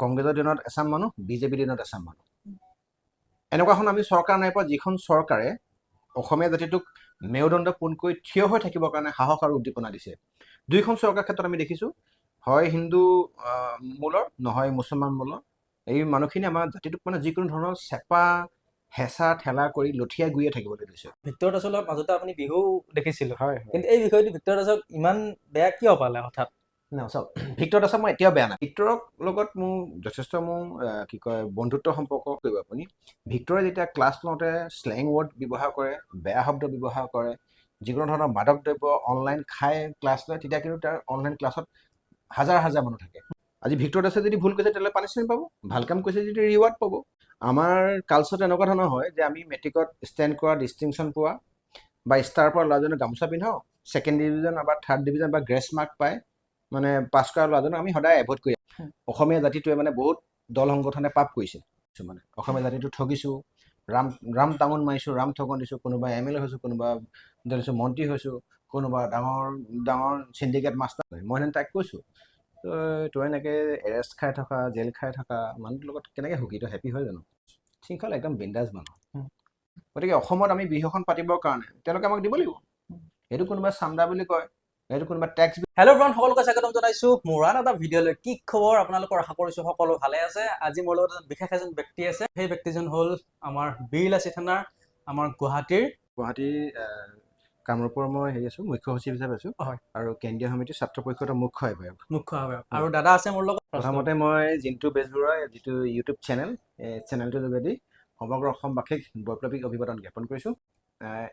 কংগ্ৰেছৰ দিনত এচাম মানুহ বিজেপিৰ দিনত এচাম মানুহ। এনেকুৱাখন আমি চৰকাৰ নাই পোৱা যিখন চৰকাৰে অসমীয়া জাতিটোক মেৰুদণ্ড পোনকৈ থিয় হৈ থাকিবৰ কাৰণে সাহস আৰু উদ্দীপনা দিছে। দুইখন চৰকাৰ ক্ষেত্ৰত আমি দেখিছোঁ হয় হিন্দু আহ, মূলৰ নহয় মুছলমান মূলৰ। এই মানুহখিনি আমাৰ জাতিটোক মানে যিকোনো ধৰণৰ চেপা হেঁচা ঠেলা কৰি লঠিয়াই গুৰিয়ে থাকিবলৈ দিছে ভিক্টৰ দাসৰ মাজতে আপুনি বিহু দেখিছিলো। হয়। কিন্তু এই বিষয়টো ভিক্টৰ দাসক ইমান বেয়া কিয় পালে হঠাৎ? ন, চাওক, ভিক্টৰ দাসক মই এতিয়াও বেয়া নাই ভিক্টৰৰ লগত মোৰ যথেষ্ট মোৰ কি কয়, বন্ধুত্ব সম্পৰ্ক কৰিব আপুনি। ভিক্টৰে যেতিয়া ক্লাছ লওঁতে শ্লেং ৱৰ্ড ব্যৱহাৰ কৰে, বেয়া শব্দ ব্যৱহাৰ কৰে, যিকোনো ধৰণৰ মাদক দ্ৰব্য অনলাইন খাই ক্লাছ লয়, তেতিয়া কিন্তু তাৰ অনলাইন ক্লাছত হাজাৰ হাজাৰ মানুহ থাকে। আজি ভিক্টৰ দাসে যদি ভুল কৈছে তেতিয়াহ'লে পানিছমেণ্ট পাব। ভালো কাম কৈছে, যদি ৰিৱাৰ্ড পাব। আমাৰ কালচাৰত এনেকুৱা ধৰণৰ হয় যে আমি মেট্ৰিকত ষ্টেণ্ড কৰা ডিষ্টিংশ্যন পোৱা, বা ষ্টাৰ পৰা ল'ৰাজনে গামোচা পিন্ধাওঁ ছেকেণ্ড ডিভিজন বা থাৰ্ড ডিভিজন বা গ্ৰেছ মাৰ্ক পায়। মানে পাছ কৰা ল'ৰাজনক আমি সদায় এভইড কৰি। অসমীয়া জাতিটোৱে মানে বহুত দল সংগঠনে পাপ কৰিছে। কিছুমানে অসমীয়া জাতিটো ঠগিছোঁ ৰাম ৰাম টাঙন মাৰিছোঁ ৰাম ঠগন দিছোঁ কোনোবা এম এল এ হৈছোঁ কোনোবা ধৰিছোঁ মন্ত্ৰী হৈছোঁ কোনোবা ডাঙৰ ডাঙৰ চিণ্ডিকেট মাষ্টাৰ মই সেনে তাইক কৈছোঁ তই এনেকৈ এৰেষ্ট খাই থকা জেল খাই থকা মানুহটোৰ লগত কেনেকৈ সুখী? তই হেপী হয় জানো? শৃংখল একদম বিন্দাজ মানুহ। গতিকে অসমত আমি বিহুখন পাতিবৰ কাৰণে তেওঁলোকে আমাক দিব লাগিব। সেইটো কোনোবা চান্দা বুলি কয় সেইটো কোনোবা টেক্স হেল্ল' ফ্ৰেণ্ড সকলোকে স্বাগতম জনাইছো। মোৰ আন এটা ভিডিঅ'লৈ কি খবৰ? আপোনালোকৰ আশা কৰিছো সকলো ভালে আছে। আজি মোৰ লগত বিশেষ এজন ব্যক্তি আছে। সেই ব্যক্তিজন হ'ল আমাৰ বীৰলাচি থানাৰ আমাৰ গুৱাহাটীৰ। গুৱাহাটীৰ কামৰূপৰ মই হেৰি আছোঁ মুখ্য সচিব হিচাপে আছোঁ। হয়। আৰু কেন্দ্ৰীয় সমিতিৰ ছাত্ৰ পৰিষদৰ মুখ্য আহ্বায়ক। মুখ্য আহ্বায়ক। আৰু দাদা আছে মোৰ লগত। প্ৰথমতে মই জিন্তু বেজবৰুৱাৰ যিটো ইউটিউব চেনেল এই চেনেলটোৰ যোগেদি সমগ্ৰ অসমবাসীক বৈপ্লৱিক অভিবাদন জ্ঞাপন কৰিছোঁ।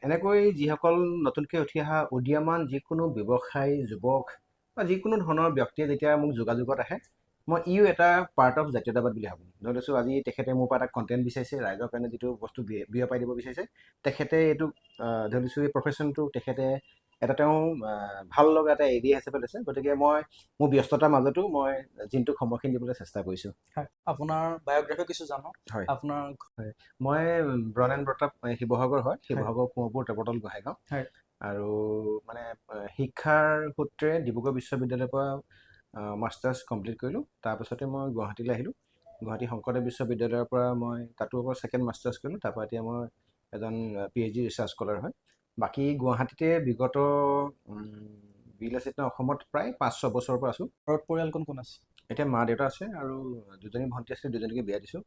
এনেকৈ যিসকল নতুনকৈ উঠি অহা উদীয়মান যিকোনো ব্যৱসায়ী যুৱক বা যিকোনো ধৰণৰ ব্যক্তিয়ে যেতিয়া মোক যোগাযোগত আহে মই ইও এটা পাৰ্ট অফ জাতীয়তাবাদ বুলি ভাবোঁ। ধৰি লৈছোঁ আজি তেখেতে মোৰ পৰা এটা কণ্টেণ্ট বিচাৰিছে ৰাইজৰ কাৰণে যিটো বস্তু বিয়পাই দিব বিচাৰিছে তেখেতে এইটো ধৰি লৈছোঁ এই প্ৰফেশ্যনটো তেখেতে এটা তেওঁ ভাল লগা এটা এৰিয়া হিচাপে লৈছে। গতিকে মই মোৰ ব্যস্ততাৰ মাজতো মই জিনটোক সময়খিনি দিবলৈ চেষ্টা কৰিছোঁ। হয়। আপোনাৰ বায়'গ্ৰাফি কিছু জানো হয়। আপোনাৰ মই ব্ৰনেন প্ৰতাপ শিৱসাগৰ হয়। শিৱসাগৰ কোঁৱৰপুৰ টেপতল গোহাঁইগাঁও। হয়। আৰু মানে শিক্ষাৰ সূত্ৰে ডিব্ৰুগড় বিশ্ববিদ্যালয়ৰ পৰা মাষ্টাৰ্ছ কমপ্লিট কৰিলোঁ। তাৰপিছতে মই গুৱাহাটীলৈ আহিলোঁ। গুৱাহাটী শংকৰদেৱ বিশ্ববিদ্যালয়ৰ পৰা মই তাতো আকৌ ছেকেণ্ড মাষ্টাৰ্ছ কৰিলোঁ। তাৰপৰা এতিয়া মই এজন P H D research scholar হয়। বাকী গুৱাহাটীতে বিগত বিলাচিত অসমত প্ৰায় পাঁচ ছয় বছৰৰ পৰা আছোঁ। ঘৰত পৰিয়াল কোন কোন আছে? এতিয়া মা দেউতা আছে আৰু দুজনী ভণ্টি আছে দুজনীকে বিয়া দিছোঁ।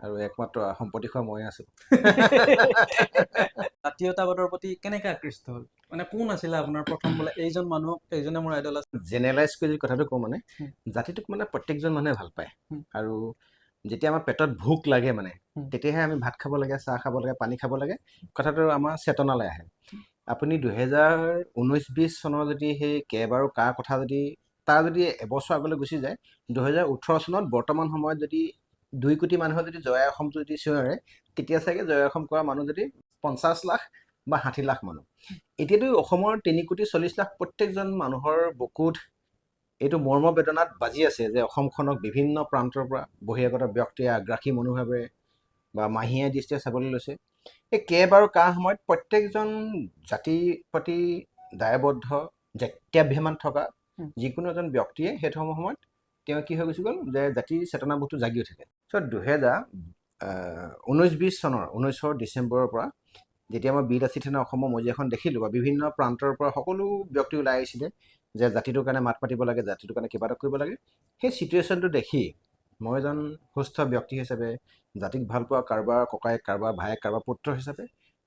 আৰু একমাত্ৰ সম্পত্তি খোৱা ময়ে আছোঁ। জাতীয়তাবাদৰ প্ৰতি কেনেকে আকৃষ্ট হ'ল? মানে কোন আছিলে আপোনাৰ প্ৰথম বোলে এইজন মানুহক এইজনে মোৰ আইডল আছে জেনেৰেলাইজ কৰি যদি কথাটো কওঁ মানে। জাতিটোক মানে প্ৰত্যেকজন মানুহে ভাল পায়। আৰু যেতিয়া আমাৰ পেটত ভোক লাগে মানে তেতিয়াহে আমি ভাত খাব লাগে চাহ খাব লাগে পানী খাব লাগে কথাটো আমাৰ চেতনালৈ আহে। আপুনি দুহেজাৰ ঊনৈছ বিছ চনৰ যদি সেই কেব আৰু কাৰ কথা যদি তাৰ যদি এবছৰ আগলৈ গুচি যায় দুহেজাৰ ওঠৰ চনত বৰ্তমান সময়ত যদি দুই কোটি মানুহৰ যদি জয় অসমটো যদি চিঞৰে তেতিয়া চাগে জয় অসম কৰা মানুহ যদি পঞ্চাছ লাখ বা ষাঠি লাখ মানুহ। এতিয়াতো অসমৰ তিনি কোটি চল্লিছ লাখ প্ৰত্যেকজন মানুহৰ বুকুত এইটো মৰ্ম বেদনাত বাজি আছে যে অসমখনক বিভিন্ন প্ৰান্তৰ পৰা বহিৰাগত ব্যক্তিয়ে আগ্ৰাসী মনোভাৱেৰে বা মাহীয়ে দৃষ্টিৰে চাবলৈ লৈছে এই কেব আৰু কাৰ সময়ত প্ৰত্যেকজন জাতিৰ প্ৰতি দায়বদ্ধ জাত্যাভিমান থকা। যিকোনো এজন ব্যক্তিয়ে সেইটো সময়ত তেওঁ কি হৈ গুচি গ'ল যে জাতিৰ চেতনাবোধটো জাগি উঠিলে চ' দুহেজাৰ ঊনৈছ বিছ চনৰ ঊনৈছৰ ডিচেম্বৰৰ পৰা যেতিয়া মই বীৰ আছি থানা অসমৰ মজিয়াখন দেখিলোঁ বা বিভিন্ন প্ৰান্তৰ পৰা সকলো ব্যক্তি ওলাই আহিছিলে যে জাতিটোৰ কাৰণে মাত মাতিব লাগে জাতিটোৰ কাৰণে কিবা এটা কৰিব লাগে সেই চিটুৱেশ্যনটো দেখি মই এজন সুস্থ ব্যক্তি হিচাপে জাতিক ভালো পোৱা কাৰোবাৰ ককায়েক কাৰোবাৰ ভায়েক কাৰোবাৰ পুত্ৰ হিচাপে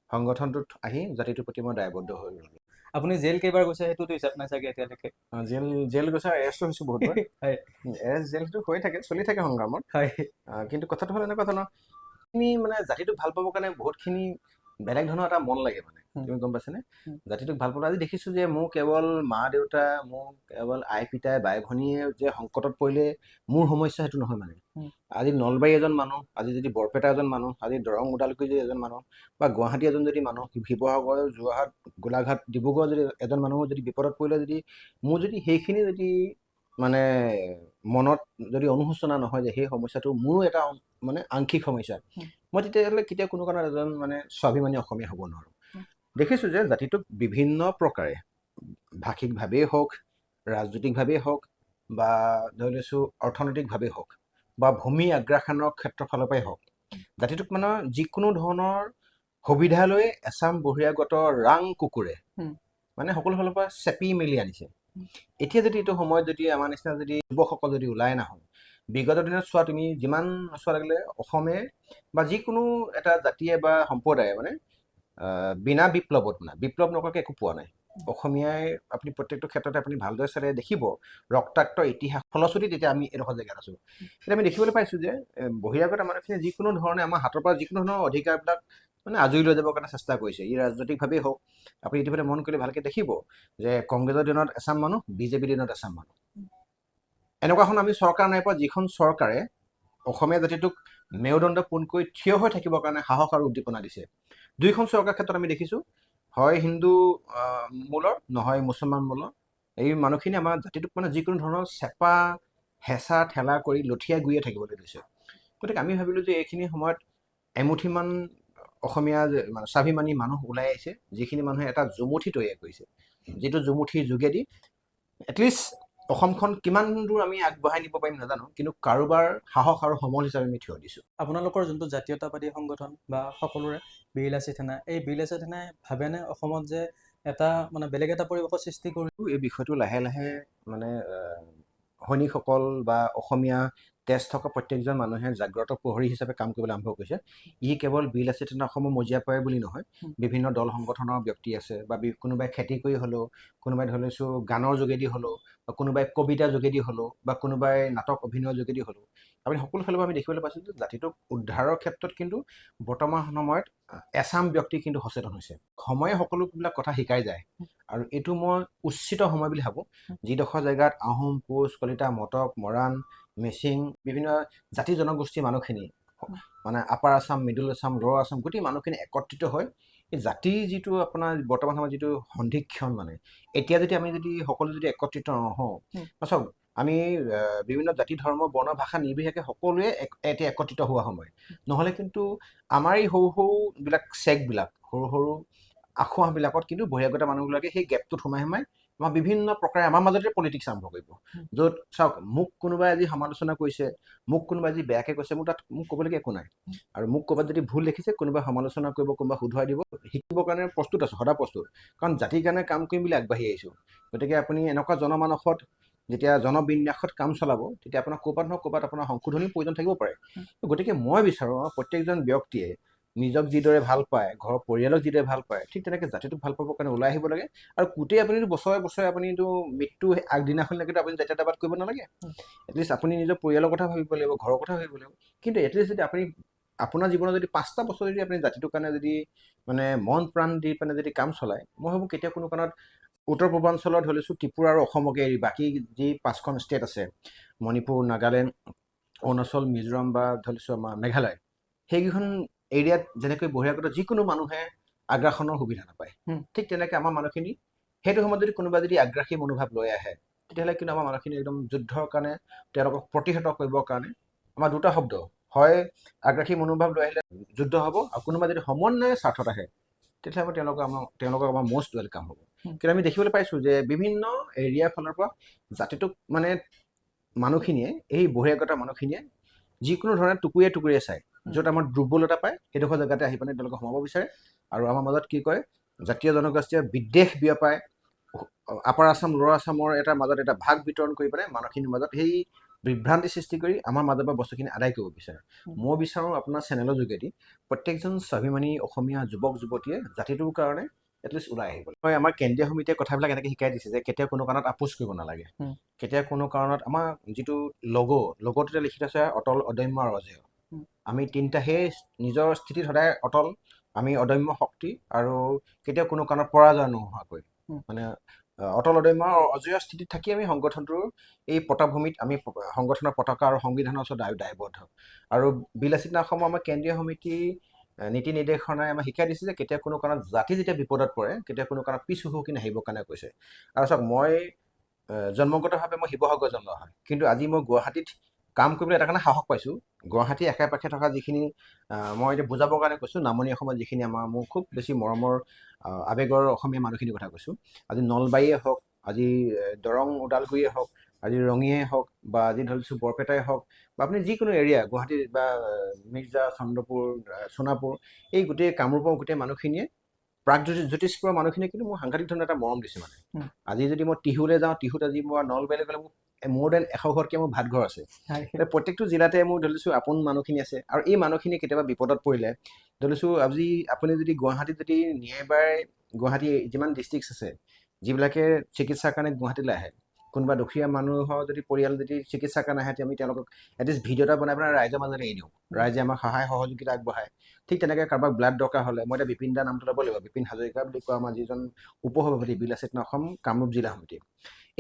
সংগঠনটোত আহি জাতিটোৰ প্ৰতি মই দায়বদ্ধ হৈ গ'লোঁ আপুনি জেল কেইবাৰ গৈছে সেইটোতো হিচাপ নাই চাগে এতিয়ালৈকে? জেল জেল গৈছে এৰেষ্টো হৈছোঁ হয়। এৰেষ্ট জেলটো হৈ থাকে চলি থাকে সংগ্ৰামত। হয়। কিন্তু কথাটো হ'ল এনেকুৱা ধৰণৰ তুমি মানে জাতিটোক ভালো পাবৰ কাৰণে বহুতখিনি বেলেগ ধৰণৰ এটা মন লাগে মানে। তুমি গম পাইছানে? জাতিটোক ভালো পাবলৈ আজি দেখিছোঁ যে মোৰ কেৱল মা দেউতা মোৰ কেৱল আই পিতাই বাই ভনীয়ে যে সংকটত পৰিলে মোৰ সমস্যা সেইটো নহয় মানে। আজি নলবাৰী এজন মানুহ আজি যদি বৰপেটা এজন মানুহ আজি দৰং ওদালগুৰি যদি এজন মানুহ বা গুৱাহাটী এজন যদি মানুহ শিৱসাগৰ যোৰহাট গোলাঘাট ডিব্ৰুগড় যদি এজন মানুহ যদি বিপদত পৰিলে যদি মোৰ যদি সেইখিনি যদি মানে মনত যদি অনুশোচনা নহয় যে সেই সমস্যাটো মোৰো এটা মানে আংশিক সমস্যা। মই তেতিয়াহ'লে কেতিয়াও কোনো কাৰণত এজন মানে স্বাভিমানী অসমীয়া হ'ব নোৱাৰোঁ। দেখিছোঁ যে জাতিটোক বিভিন্ন প্ৰকাৰে ভাষিকভাৱেই হওক ৰাজনৈতিকভাৱেই হওক বা ধৰি লৈছোঁ অৰ্থনৈতিকভাৱেই হওক বা ভূমি আগ্ৰাসনৰ ক্ষেত্ৰৰ ফালৰ পৰাই হওক জাতিটোক মানে যিকোনো ধৰণৰ সুবিধা লৈ এছাম বহিৰাগত ৰাং কুকুৰে। মানে সকলো ফালৰ পৰা চেপি মেলি আনিছে এতিয়া যদি এইটো সময়ত যদি আমাৰ নিচিনা যদি যুৱকসকল যদি ওলাই নাহোঁ, বিগত দিনত চোৱা তুমি যিমান চোৱা লাগিলে অসমে বা যিকোনো এটা জাতিয়ে বা সম্প্ৰদায়ে মানে বিনা বিপ্লৱত মানে বিপ্লৱ নকৰাকৈ একো পোৱা নাই। অসমীয়াই আপুনি প্ৰত্যেকটো ক্ষেত্ৰতে আপুনি ভালদৰে চালে দেখিব, ৰক্তাক্ত ইতিহাস, ফলশ্ৰুতিত এতিয়া আমি এইডোখৰ জেগাত আছোঁ। এতিয়া আমি দেখিবলৈ পাইছোঁ যে বহিৰাগত মানুহখিনিয়ে যিকোনো ধৰণে, আমাৰ হাতৰ পৰা যিকোনো ধৰণৰ অধিকাৰবিলাক মানে আজৰি লৈ যাবৰ কাৰণে চেষ্টা কৰিছে। ই ৰাজনৈতিকভাৱেই হওক, আপুনি ইতিমধ্যে মন কৰিলে ভালকৈ দেখিব যে কংগ্ৰেছৰ দিনত এচাম মানুহ, বিজেপিৰ দিনত এচাম মানুহ। এনেকুৱাখন আমি চৰকাৰ নাই পোৱা, যিখন চৰকাৰে অসমীয়া জাতিটোক মেৰুদণ্ড পোনকৈ থিয় হৈ থাকিবৰ কাৰণে সাহস আৰু উদ্দীপনা দিছে। দুইখন চৰকাৰ ক্ষেত্ৰত আমি দেখিছোঁ, হয় হিন্দু মূলৰ, নহয় মুছলমান মূলৰ। এই মানুহখিনি আমাৰ জাতিটোক মানে যিকোনো ধৰণৰ চেপা, হেঁচা, ঠেলা কৰি লঠিয়াই গুৰিয়ে থাকিবলৈ লৈছে। গতিকে আমি ভাবিলোঁ যে এইখিনি সময়ত এমুঠিমান অসমীয়া মানে স্বাভিমানী মানুহ ওলাই আহিছে যিখিনি মানুহে এটা জুমুঠি তৈয়াৰ কৰিছে। যিটো জুমুঠিৰ যোগেদি এটলিষ্ট অসমখন কিমান দূৰ আমি আগবঢ়াই নিব পাৰিম নাজানো কিন্তু কাৰোবাৰ সাহস আৰু সমল হিচাপে আমি থিয় দিছোঁ। আপোনালোকৰ যোনটো জাতীয়তাবাদী সংগঠন বা সকলোৰে বিৰলাচী থানা এই বিৰলাচী থানাই ভাবেনে অসমত যে এটা মানে বেলেগ এটা পৰিৱেশৰ সৃষ্টি কৰি এই বিষয়টো লাহে লাহে মানে সৈনিকসকল বা অসমীয়া তেজ থকা প্ৰত্যেকজন মানুহে জাগ্ৰত প্ৰহৰী হিচাপে কাম কৰিবলৈ আৰম্ভ কৰিছে ই কেৱল বিল আছে তেনে অসমৰ মজিয়া পাৰে বুলি নহয়। বিভিন্ন দল সংগঠনৰ ব্যক্তি আছে বি- কোনোবাই খেতি কৰি হ'লেও কোনোবাই ধৰি লৈছোঁ গানৰ যোগেদি হ'লেও কোনোবাই কবিতাৰ যোগেদি হ'লেও বা কোনোবাই নাটক অভিনয়ৰ যোগেদি হ'লেও আমি সকলো ফালৰ পৰা আমি দেখিবলৈ পাইছোঁ যে জাতিটোক উদ্ধাৰৰ ক্ষেত্ৰত কিন্তু বৰ্তমান সময়ত এচাম ব্যক্তি কিন্তু সচেতন হৈছে। সময়ে সকলোবিলাক কথা শিকাই যায় আৰু এইটো মই উচিত সময় বুলি ভাবোঁ। যিডোখৰ জেগাত আহোম কোচ কলিতা মটক মৰাণ মিচিং বিভিন্ন জাতি জনগোষ্ঠীৰ মানুহখিনি মানে upper Assam middle Assam lower Assam গোটেই মানুহখিনি একত্ৰিত হৈ এই জাতিৰ যিটো আপোনাৰ বৰ্তমান সময়ত যিটো সন্ধিক্ষণ মানে এতিয়া যদি আমি যদি সকলো যদি একত্ৰিত নহওঁ চাওক আমি বিভিন্ন জাতি ধৰ্ম বৰ্ণ ভাষা নিৰ্বিশেষে সকলোৱে এতিয়া একত্ৰিত হোৱা সময়। নহ'লে কিন্তু আমাৰ এই সৰু সৰুবিলাক চেকবিলাক সৰু সৰু আখোৱাহবিলাকত কিন্তু বহিৰাগত মানুহবিলাকে সেই গেপটোত সোমাই সোমাই আমাৰ বিভিন্ন প্ৰকাৰে আমাৰ মাজতে পলিটিক্স আৰম্ভ কৰিব। য'ত চাওক মোক কোনোবাই আজি সমালোচনা কৰিছে মোক কোনোবাই আজি বেয়াকৈ কৈছে মোৰ তাত মোক ক'বলগীয়া একো নাই। আৰু মোক ক'ৰবাত যদি ভুল দেখিছে কোনোবাই সমালোচনা কৰিব কোনোবাই শুধৰাই দিব শিকিবৰ কাৰণে প্ৰস্তুত আছোঁ সদা প্ৰস্তুত। কাৰণ জাতিৰ কাৰণে কাম কৰিম বুলি আগবাঢ়ি আহিছোঁ। গতিকে আপুনি এনেকুৱা জনমানসত যেতিয়া জনবিন্যাসত কাম চলাব তেতিয়া আপোনাৰ ক'ৰবাত নহয় ক'ৰবাত আপোনাৰ সংশোধনীৰ প্ৰয়োজন থাকিব পাৰে। গতিকে মই বিচাৰোঁ প্ৰত্যেকজন ব্যক্তিয়ে নিজক যিদৰে ভালো পায় ঘৰৰ পৰিয়ালক যিদৰে ভালো পায় ঠিক তেনেকৈ জাতিটোক ভালো পাবৰ কাৰণে ওলাই আহিব লাগে। আৰু গোটেই আপুনিতো বছৰে বছৰে আপুনিতো মৃত্যু আগদিনাখনলৈকেতো আপুনি জাতীয়তাবাদ কৰিব নালাগে। এটলিষ্ট আপুনি নিজৰ পৰিয়ালৰ কথা ভাবিব লাগিব ঘৰৰ কথা ভাবিব লাগিব। কিন্তু এটলিষ্ট যদি আপুনি আপোনাৰ জীৱনত যদি পাঁচটা বছৰ যদি আপুনি জাতিটোৰ কাৰণে যদি মানে মন প্ৰাণ দি পেলাই যদি কাম চলায় মই ভাবোঁ কেতিয়া কোনো কাৰণত উত্তৰ পূৰ্বাঞ্চলত ধৰি লৈছোঁ ত্ৰিপুৰা আৰু অসমকে এৰি বাকী যি পাঁচখন ষ্টেট আছে মণিপুৰ নাগালেণ্ড অৰুণাচল মিজোৰাম বা ধৰি লৈছোঁ আমাৰ মেঘালয় সেইকেইখন এৰিয়াত যেনেকৈ বহিৰাগত যিকোনো মানুহে আগ্ৰাসনৰ সুবিধা নাপায়। হুম। ঠিক তেনেকৈ আমাৰ মানুহখিনি সেইটো সময়ত যদি কোনোবা যদি আগ্ৰাসী মনোভাৱ লৈ আহে তেতিয়াহ'লে কিন্তু আমাৰ মানুহখিনি একদম যুদ্ধৰ কাৰণে তেওঁলোকক প্ৰতিহত কৰিবৰ কাৰণে আমাৰ দুটা শব্দ হয় আগ্ৰাসী মনোভাৱ লৈ আহিলে যুদ্ধ হ'ব আৰু কোনোবা যদি সমন্বয় স্বাৰ্থত আহে তেতিয়াহ'লে তেওঁলোকৰ আমাৰ তেওঁলোকক আমাৰ মষ্ট ৱেলকাম হ'ব। কিন্তু আমি দেখিবলৈ পাইছোঁ যে বিভিন্ন এৰিয়াৰ ফালৰ পৰা জাতিটোক মানে মানুহখিনিয়ে এই বহিৰাগত মানুহখিনিয়ে যিকোনো ধৰণে টুকুৰিয়ে টুকুৰিয়ে চায়। য'ত আমাৰ দুৰ্বলতা পায় সেইডোখৰ জেগাতে আহি পেলাই তেওঁলোকে সোমাব বিচাৰে। আৰু আমাৰ মাজত কি কয় জাতীয় জনগোষ্ঠীয় বিদ্বেষ বিয়পায় আপাৰ আছাম ল'ৱাৰ আছামৰ এটা মাজত এটা ভাগ বিতৰণ কৰি পেলাই মানুহখিনিৰ মাজত সেই বিভ্ৰান্তি সৃষ্টি কৰি আমাৰ মাজৰ পৰা বস্তুখিনি আদায় কৰিব বিচাৰে। মই বিচাৰোঁ আপোনাৰ চেনেলৰ যোগেদি প্ৰত্যেকজন স্বাভিমানী অসমীয়া যুৱক যুৱতীয়ে জাতিটোৰ কাৰণে এটলিষ্ট ওলাই আহিব হয় আমাৰ কেন্দ্ৰীয় সমিতিয়ে কথাবিলাক এনেকৈ শিকাই দিছে যে কেতিয়াও কোনো কাৰণত আপোচ কৰিব নালাগে। কেতিয়া কোনো কাৰণত আমাৰ যিটো লগো লগটোতে লিখি থৈছে অটল অদম্য আৰু অজেয়। আমি তিনিটা সেই নিজৰ স্থিতিত সদায় অটল আমি অদম্য শক্তি আৰু কেতিয়াও কোনো কাৰণত পৰাজয় নোহোৱাকৈ। মানে অটল অদম্য অজয় স্থিতিত থাকি আমি সংগঠনটোৰ এই পটভূমিত আমি সংগঠনৰ পতাকা আৰু সংবিধানৰ ওচৰত দায় দায়বদ্ধ। আৰু বিলাসিতা অসমৰ আমাৰ কেন্দ্ৰীয় সমিতি নীতি নিৰ্দেশনাই আমাক শিকাই দিছে যে কেতিয়া কোনো কাৰণত জাতি যেতিয়া বিপদত পৰে কেতিয়া কোনো কাৰণত পিছ হুহুকি নাহিবৰ কাৰণে কৈছে। আৰু চাওক মই জন্মগতভাৱে মই শিৱসাগৰ জন্ম হয়। কিন্তু আজি মই গুৱাহাটীত কাম কৰিবলৈ এটা কাৰণে সাহস পাইছোঁ। গুৱাহাটী আশে পাশে থকা যিখিনি মই এতিয়া বুজাবৰ কাৰণে কৈছোঁ নামনি অসমত যিখিনি আমাৰ মোৰ খুব বেছি মৰমৰ আৱেগৰ অসমীয়া মানুহখিনিৰ কথা কৈছোঁ। আজি নলবাৰীয়ে হওক আজি দৰং ওদালগুৰিয়ে হওক আজি ৰঙিয়াই হওক বা আজি ধৰিছোঁ বৰপেটাই হওক বা আপুনি যিকোনো এৰিয়া গুৱাহাটী বা মিৰ্জা চন্দ্ৰপুৰ সোণাপুৰ এই গোটেই কামৰূপৰ গোটেই মানুহখিনিয়ে প্ৰাক জ্যোতিষপুৰৰ মানুহখিনিয়ে কিন্তু মোক সাংঘাতিক ধৰণৰ এটা মৰম দিছে মানে। আজি যদি মই টিহুলৈ যাওঁ টিহুত আজি মই নলবাৰীলৈ গ'লে মোক মোৰ দেন এশ ঘৰতকৈ মোৰ ভাতঘৰ আছে। প্ৰত্যেকটো জিলাতে মোৰ ধৰিছোঁ আপোন মানুহখিনি আছে আৰু এই মানুহখিনি কেতিয়াবা বিপদত পৰিলে ধৰিছোঁ আজি আপুনি যদি গুৱাহাটীত যদি নিয়াৰ বাই গুৱাহাটী যিমান ডিষ্ট্ৰিক্ট আছে যিবিলাকে চিকিৎসাৰ কাৰণে গুৱাহাটীলৈ আহে কোনোবা দুখীয়া মানুহৰ যদি পৰিয়াল যদি চিকিৎসাৰ কাৰণে আহে আমি তেওঁলোকক এটলিষ্ট ভিডিঅ' এটা বনাই পেলাই ৰাইজৰ মাজত এৰি দিওঁ। ৰাইজে আমাক সহায় সহযোগিতা আগবঢ়ায়। ঠিক তেনেকৈ কাৰোবাক ব্লাড দৰকাৰ হ'লে মই এতিয়া বিপিন দা নামটো ল'ব লাগিব বিপিন হাজৰিকা বুলি কোৱা আমাৰ যিজন উপসভাপতি বিলাচিত অসম কামৰূপ জিলা সমিতি।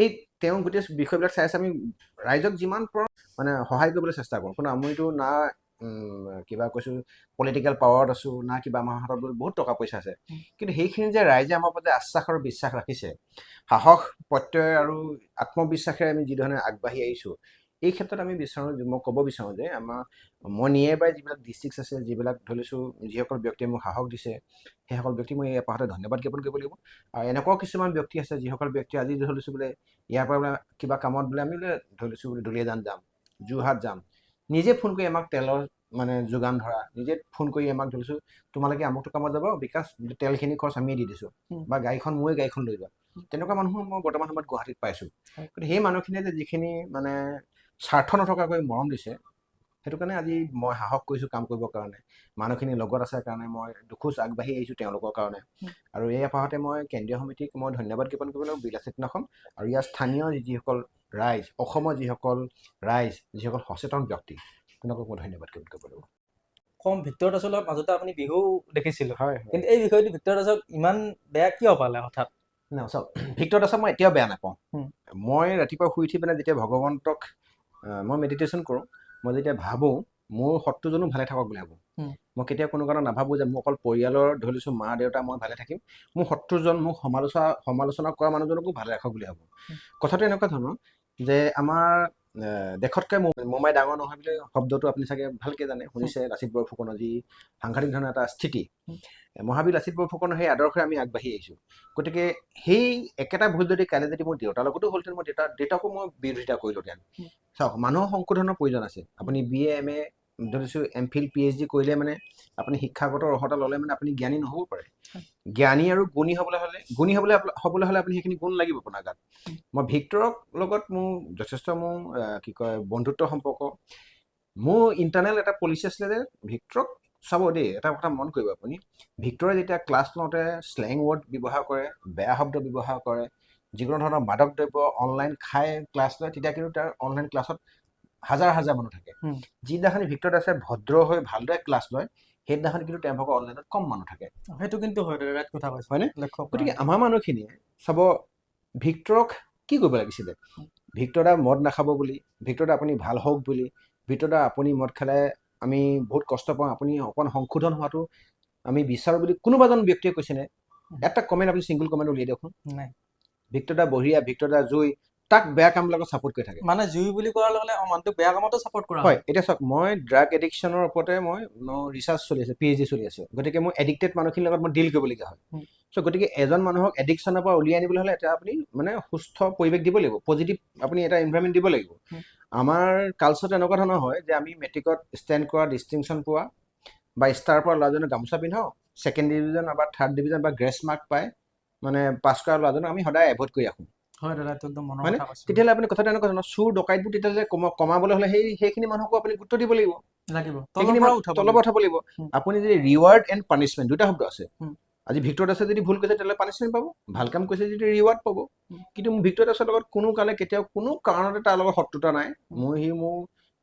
এই তেওঁ গোটেই বিষয়বিলাক চাই আছে আমি ৰাইজক যিমান পাৰোঁ মানে সহায় কৰিবলৈ চেষ্টা কৰোঁ। কিন্তু আমিতো না কিবা কৈছোঁ পলিটিকেল পাৱাৰত আছোঁ না কিবা আমাৰ হাতত বহুত টকা পইচা আছে। কিন্তু সেইখিনি যে ৰাইজে আমাৰ ওপৰত আশ্বাস আৰু বিশ্বাস ৰাখিছে সাহস প্ৰত্যয় আৰু আত্মবিশ্বাসেৰে আমি যিধৰণে আগবাঢ়ি আহিছোঁ এই ক্ষেত্ৰত আমি বিচাৰোঁ মই ক'ব বিচাৰোঁ যে আমাৰ মই নিয়েৰ বাই যিবিলাক ডিষ্ট্ৰিক্ট আছে যিবিলাক ধৰিছোঁ যিসকল ব্যক্তিয়ে মোক সাহস দিছে সেইসকল ব্যক্তিক মই এই এপাহতে ধন্যবাদ জ্ঞাপন কৰিব লাগিব। আৰু এনেকুৱাও কিছুমান ব্যক্তি আছে যিসকল ব্যক্তি আজি ধৰিছোঁ বোলে ইয়াৰ পৰা বোলে কিবা কামত বোলে আমি বোলে ধৰিছোঁ বোলে দুলীয়াজান যাম যোৰহাট যাম। নিজে ফোন কৰি আমাক তেলৰ মানে যোগান ধৰা নিজে ফোন কৰি আমাক ধৰিছোঁ তোমালোকে আমুকটো কামত যাব বিকাশ তেলখিনি খৰচ আমিয়ে দি দিছোঁ বা গাড়ীখন ময়ে গাড়ীখন লৈ যোৱা তেনেকুৱা মানুহ মই বৰ্তমান সময়ত গুৱাহাটীত পাইছোঁ। গতিকে সেই মানুহখিনিয়ে যে যিখিনি মানে স্বাৰ্থ নথকাকৈ মৰম দিছে সেইটো কাৰণে আজি মই সাহস কৰিছোঁ কাম কৰিবৰ কাৰণে। মানুহখিনি লগত আছে কাৰণে মই দুখোজ আগবাঢ়ি আহিছোঁ তেওঁলোকৰ কাৰণে। আৰু এই আপাহতে মই কেন্দ্ৰীয় সমিতিক মই ধন্যবাদ জ্ঞাপন কৰিব লাগিব বিলাসিত আৰু ইয়াৰ স্থানীয় যিসকল ৰাইজ অসমৰ যিসকল ৰাইজ যিসকল সচেতন ব্যক্তি তেওঁলোকক মই ধন্যবাদ জ্ঞাপন কৰিব লাগিব। কম ভিক্টৰ দাসৰ মাজতে আপুনি বিহু দেখিছিলোঁ। হয় কিন্তু এই বিষয়টো ভিক্টৰ দাসক ইমান বেয়া কিয় পালে হঠাৎ? চাওক ভিক্টৰ দাসক মই এতিয়াও বেয়া নাপাওঁ। মই ৰাতিপুৱা শুই উঠি পিনে যেতিয়া ভগৱন্তক মই মেডিটেশ্যন কৰোঁ মই যেতিয়া ভাবোঁ মোৰ শত্ৰুজনো ভালে থাকক বুলি ভাবোঁ। মই কেতিয়াও কোনো কাৰণত নাভাবোঁ যে মোৰ অকল পৰিয়ালৰ ধৰি লৈছোঁ মা দেউতা মই ভালে থাকিম মোৰ শত্ৰুজন মোক সমালোচনা সমালোচনা কৰা মানুহজনকো ভালে ৰাখক বুলি ভাবোঁ। কথাটো এনেকুৱা ধৰণৰ যে আমাৰ দেশতকৈ মোমাই ডাঙৰ নহয় বুলি শব্দটো আপুনি চাগে ভালকৈ জানে। শুনিছে লাচিত বৰফুকনৰ যি সাংঘাতিক ধৰণৰ এটা স্থিতি। মহাবীৰ লাচিত বৰফুকনৰ সেই আদৰ্শৰে আমি আগবাঢ়ি আহিছোঁ। গতিকে সেই একেটা ভুল যদি কাইলৈ যদি মোৰ দেউতাৰ লগতো হ'লহেঁতেন মই দেউতা দেউতাকো মই বিৰোধিতা কৰিলোঁহেঁতেন। চাওক মানুহৰ সংশোধনৰ প্ৰয়োজন আছে। আপুনি বি এ এম এ ধৰিছোঁ M Phil P H D কৰিলে মানে আপুনি শিক্ষাগত অৰ্হতা ল'লে মানে আপুনি জ্ঞানী নহ'ব পাৰে। জ্ঞানী আৰু গুণী হ'বলৈ হ'লে গুণী হ'বলৈ হ'বলৈ হ'লে আপুনি সেইখিনি গুণ লাগিব আপোনাৰ গাত। মই ভিক্টৰক লগত মোৰ যথেষ্ট মোৰ কি কয় বন্ধুত্ব সম্পৰ্ক। মোৰ ইণ্টাৰনেল এটা পলিচি আছিলে যে ভিক্টৰক চাব দেই এটা কথা মন কৰিব আপুনি। ভিক্টৰে যেতিয়া ক্লাছ লওঁতে শ্লেং ৱৰ্ড ব্যৱহাৰ কৰে বেয়া শব্দ ব্যৱহাৰ কৰে যিকোনো ধৰণৰ মাদক দ্ৰব্য অনলাইন খাই ক্লাছ লয় তেতিয়া কিন্তু তাৰ অনলাইন ক্লাছত হাজাৰ হাজাৰ মানুহ থাকে। যিদিনাখনি ভিক্টৰ দাসে ভদ্ৰ হৈ ভালদৰে ক্লাছ লয় সেইদিনাখন কিন্তু তেওঁলোকৰ অনলাইনত কম মানুহ থাকে। সেইটো কিন্তু হয় ৰাইট কথা কৈছে। হয়নে? গতিকে আমাৰ মানুহখিনিয়ে চাব ভিক্টৰক কি কৰিব লাগিছিলে? ভিক্টৰ দা মদ নাখাব বুলি ভিক্টৰ দা আপুনি ভালো হওক বুলি ভিক্টৰ দা আপুনি মদ খালে আমি বহুত কষ্ট পাওঁ আপুনি অকণ সংশোধন হোৱাটো আমি বিচাৰোঁ বুলি কোনোবা এজন ব্যক্তিয়ে কৈছেনে এটা কমেণ্ট আপুনি ছিংগল কমেণ্ট উলিয়াই দিয়কচোন। নাই। ভিক্টৰ দা বঢ়িয়া ভিক্টৰ দা জুই তাক বেয়া কামবিলাকত ছাপোৰ্ট কৰি থাকে। মানে জুই বুলি কোৱাৰ লগে লগে অ, মানুহটোক বেয়া কামতো ছাপৰ্ট কৰা হয় এতিয়া চাওক মই ড্ৰাগ এডিকশ্যনৰ ওপৰতে মই মোৰ ৰিচাৰ্চ চলি আছে পি এইচ ডি চলি আছে। গতিকে মই এডিক্টেড মানুহখিনিৰ লগত মই ডিল কৰিবলগীয়া হয়। চ' গতিকে এজন মানুহক এডিকশ্যনৰ পৰা উলিয়াই আনিবলৈ হ'লে এতিয়া আপুনি মানে সুস্থ পৰিৱেশ দিব লাগিব পজিটিভ আপুনি এটা এনভাইৰমেণ্ট দিব লাগিব। আমাৰ কালচাৰত এনেকুৱা ধৰণৰ হয় যে আমি মেট্ৰিকত ষ্টেণ্ড কৰা ডিষ্টিংশ্যন পোৱা বা ষ্টাৰ পৰা ল'ৰাজনক গামোচা পিন্ধাওঁ ছেকেণ্ড ডিভিজন বা থাৰ্ড ডিভিজন বা গ্ৰেছ মাৰ্ক পায় মানে পাছ কৰা ল'ৰাজনক আমি সদায় এভইড কৰি ৰাখোঁ। হয় দাদা এইটো একদম মনৰ কথা কৈছে। তেতিয়াহ'লে আপুনি কথাটো এনেকুৱা ধৰণৰ চুৰ ডকাইতবোৰ তেতিয়াহ'লে কমাবলৈ হ'লে সেই সেইখিনি মানুহকো আপুনি গুৰুত্ব দিব লাগিব। লাগিব। তলৰ পৰা উঠাব লাগিব। আপুনি যদি ৰিৱাৰ্ড এণ্ড পানিচমেণ্ট দুটা শব্দ আছে। আজি ভিক্টৰ দাসে যদি ভুল কৈছে তেতিয়াহ'লে পানিচমেণ্ট পাব। ভালো কাম কৰিছে যদি ৰিৱাৰ্ড পাব। কিন্তু মোৰ ভিক্টৰ দাসৰ লগত কোনো কালে কেতিয়াও কোনো কাৰণতে তাৰ লগত শত্ৰুতা নাই। মোৰ সি মোৰ